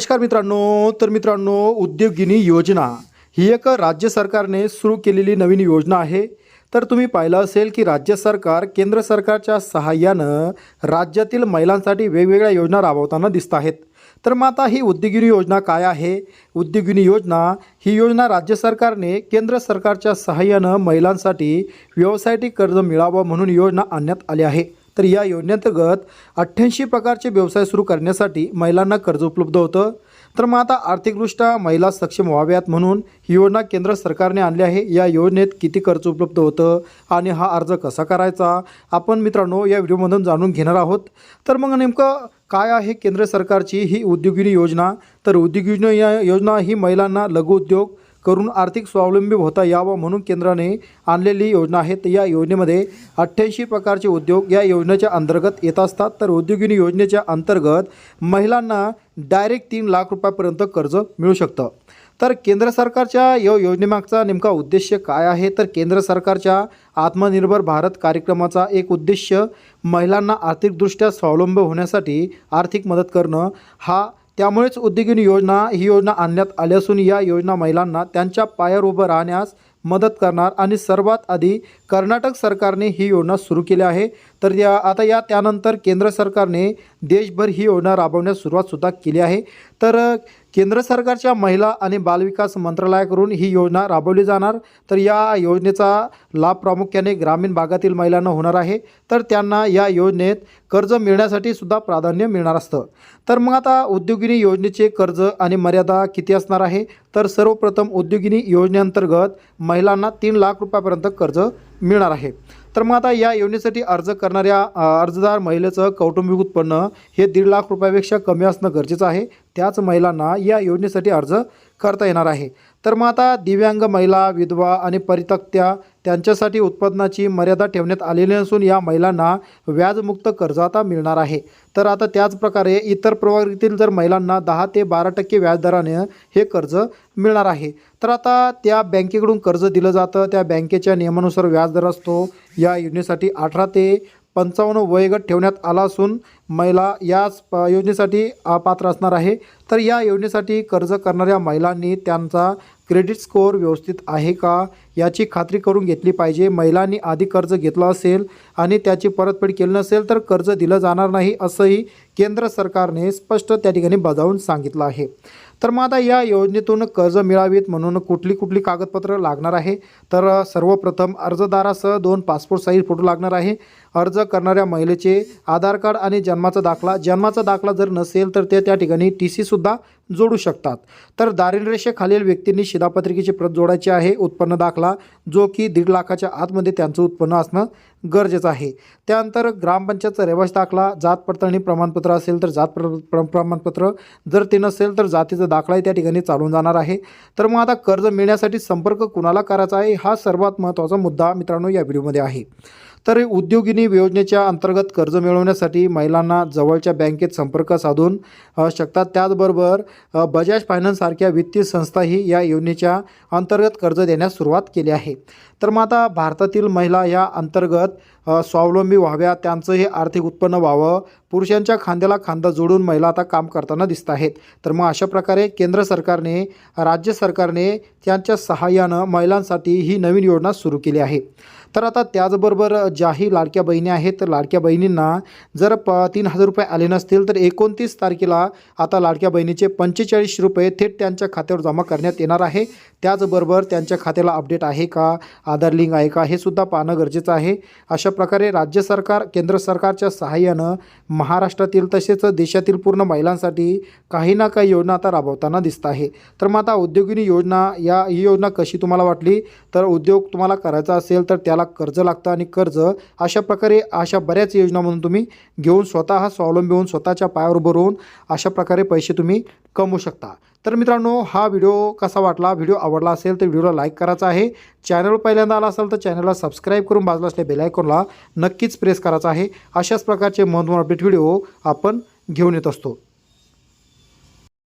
नमस्कार मित्रांनो. तर मित्रांनो उद्योगिनी योजना ही एक राज्य सरकारने सुरू केलेली नवीन योजना आहे. तर तुम्ही पाहिलं असेल की राज्य सरकार केंद्र सरकारच्या सहाय्यानं राज्यातील महिलांसाठी वेगवेगळ्या योजना राबवताना दिसत आहेत. तर मग आता ही उद्योगिनी योजना काय आहे? उद्योगिनी योजना ही योजना राज्य सरकारने केंद्र सरकारच्या सहाय्यानं महिलांसाठी व्यवसायातील कर्ज मिळावं म्हणून योजना आणण्यात आली आहे. तर या योजनेअंतर्गत अठ्ठ्याऐंशी प्रकारचे व्यवसाय सुरू करण्यासाठी महिलांना कर्ज उपलब्ध होतं. तर मग आता आर्थिकदृष्ट्या महिला सक्षम व्हाव्यात म्हणून ही योजना केंद्र सरकारने आणली आहे. या योजनेत किती कर्ज उपलब्ध होतं आणि हा अर्ज कसा करायचा? आपण मित्रांनो या व्हिडिओमधून जाणून घेणार आहोत. तर मग नेमकं काय आहे केंद्र सरकारची ही उद्योगिनी योजना? तर उद्योगिनी या योजना ही महिलांना लघुउद्योग करून आर्थिक स्वावलंबी होता यावं म्हणून केंद्राने आणलेली योजना आहेत. या योजनेमध्ये अठ्ठ्याऐंशी प्रकारचे उद्योग या योजनेच्या अंतर्गत येत असतात. तर उद्योगिनी योजनेच्या अंतर्गत महिलांना डायरेक्ट तीन लाख रुपयापर्यंत कर्ज मिळू शकतं. तर केंद्र सरकारच्या या योजनेमागचा नेमका उद्देश काय आहे? तर केंद्र सरकारच्या आत्मनिर्भर भारत कार्यक्रमाचा एक उद्देश महिलांना आर्थिकदृष्ट्या स्वावलंब होण्यासाठी आर्थिक मदत करणं हा त्यामुळेच उद्योगिनी योजना ही योजना आणण्यात आली असून या योजना महिलांना त्यांच्या पायावर उभं राहण्यास मदत करणार आणि सर्वात आधी कर्नाटक सरकारने ही योजना सुरू केली आहे. तर या आता या त्यानंतर केंद्र सरकारने देशभर ही योजना राबवण्यास सुरुवातसुद्धा केली आहे. तर केंद्र सरकारच्या महिला आणि बालविकास मंत्रालयाकडून ही योजना राबवली जाणार. तर या योजनेचा लाभ प्रामुख्याने ग्रामीण भागातील महिलांना होणार आहे. तर त्यांना या योजनेत कर्ज मिळण्यासाठी सुद्धा प्राधान्य मिळणार असतं. तर मग आता उद्योगिनी योजनेचे कर्ज आणि मर्यादा किती असणार आहे? तर सर्वप्रथम उद्योगिनी योजनेअंतर्गत महिलांना तीन लाख रुपयापर्यंत कर्ज मिळणार आहे. तर मग आता या योजनेसाठी अर्ज करणाऱ्या अर्जदार महिलेचं कौटुंबिक उत्पन्न हे दीड लाख रुपयापेक्षा कमी असणं गरजेचं आहे. त्याच महिलांना या योजनेसाठी अर्ज करता येणार आहे. तर मग आता दिव्यांग महिला विधवा आणि परितक्त्या त्यांच्यासाठी उत्पन्नाची मर्यादा ठेवण्यात आलेली नसून या महिलांना व्याजमुक्त कर्ज आता मिळणार आहे. तर आता त्याचप्रकारे इतर प्रवर्गातील जर महिलांना दहा ते बारा टक्के व्याजदराने हे कर्ज मिळणार आहे. तर आता त्या बँकेकडून कर्ज दिलं जातं. त्या बँकेच्या नियमानुसार व्याजदर असतो. या योजनेसाठी अठरा ते पंचावन्न वयोगट ठेवण्यात आला असून महिला याच प योजनेसाठी पात्र असणार आहे. तर या योजनेसाठी कर्ज करणाऱ्या महिलांनी त्यांचा क्रेडिट स्कोअर व्यवस्थित आहे का याची खात्री करून घेतली पाहिजे. महिलांनी आधी कर्ज घेतलं असेल आणि त्याची परतफेड केली नसेल तर कर्ज दिलं जाणार नाही असंही केंद्र सरकारने स्पष्ट त्या ठिकाणी बजावून सांगितलं आहे. तर मग आता या योजनेतून कर्ज मिळावीत म्हणून कुठली कुठली कागदपत्रं लागणार आहे? तर सर्वप्रथम अर्जदारासह दोन पासपोर्ट साईज फोटो लागणार आहे. अर्ज करणाऱ्या महिलेचे आधार कार्ड आणि जन्माचा दाखला. जन्माचा दाखला जर नसेल तर ते त्या ठिकाणी टी सीसुद्धा जोडू शकतात. तर दारिद्र्यरेषेखालील व्यक्तींनी शिधापत्रिकेची प्रत जोडायची आहे. उत्पन्न दाखला जो की दीड लाखाच्या आतमध्ये त्यांचं उत्पन्न असणं गरजेचं आहे. त्यानंतर ग्रामपंचायतचा रहिवासी दाखला जात पडताळणी प्रमाणपत्र असेल तर जात प्र प्र- प्रमाणपत्र. जर ते नसेल तर जातीचं दाखलाही त्या ठिकाणी चालून जाणार आहे. तर मग आता कर्ज मिळण्यासाठी संपर्क कुणाला करायचा आहे? हा सर्वात महत्त्वाचा मुद्दा मित्रांनो या व्हिडिओमध्ये आहे. तर उद्योगिनी योजनेच्या अंतर्गत कर्ज मिळवण्यासाठी महिलांना जवळच्या बँकेत संपर्क साधून शकतात. त्याचबरोबर बजाज फायनान्ससारख्या वित्तीय संस्थाही या योजनेच्या अंतर्गत कर्ज देण्यास सुरुवात केली आहे. तर मग आता भारतातील महिला या अंतर्गत स्वावलंबी व्हाव्या त्यांचं हे आर्थिक उत्पन्न व्हावं. पुरुषांच्या खांद्याला खांदा जोडून महिला आता काम करताना दिसत आहेत. तर मग अशा प्रकारे केंद्र सरकारने राज्य सरकारने त्यांच्या सहाय्यानं महिलांसाठी ही नवीन योजना सुरू केली आहे. तर आता त्याचबरोबर ज्याही लाडक्या बहिणी आहेत तर लाडक्या बहिणींना जर प तीन हजार रुपये आले नसतील तर एकोणतीस तारखेला आता लाडक्या बहिणीचे पंचेचाळीस रुपये थेट त्यांच्या खात्यावर जमा करण्यात येणार आहे. त्याचबरोबर त्यांच्या खात्याला अपडेट आहे का आधार लिंक आहे का हे सुद्धा पाहणं गरजेचं आहे. अशा प्रकारे राज्य सरकार केंद्र सरकारच्या सहाय्यानं महाराष्ट्रातील तसेच देशातील पूर्ण महिलांसाठी काही ना काही योजना आता राबवताना दिसत आहे. तर मग आता उद्योगिनी योजना या ही योजना कशी तुम्हाला वाटली? तर उद्योग तुम्हाला करायचा असेल तर त्याला कर्ज लागतं आणि कर्ज अशा प्रकारे अशा बऱ्याच योजना म्हणून तुम्ही घेऊन स्वतः स्वावलंबी होऊन स्वतःच्या पायावर उभं राहून अशा प्रकारे पैसे तुम्ही कमवू शकता. तर मित्रांनो हा व्हिडिओ कसा वाटला व्हिडिओ आवडला असेल तर व्हिडिओला लाईक करायचा आहे. चॅनल पहिल्यांदा आला असेल तर चॅनलला सबस्क्राईब करून बाजूला असलेल्या बेलायकॉनला नक्कीच प्रेस करायचा आहे. अशाच प्रकारचे महत्त्वपूर्ण अपडेट व्हिडिओ आपण घेऊन येत असतो.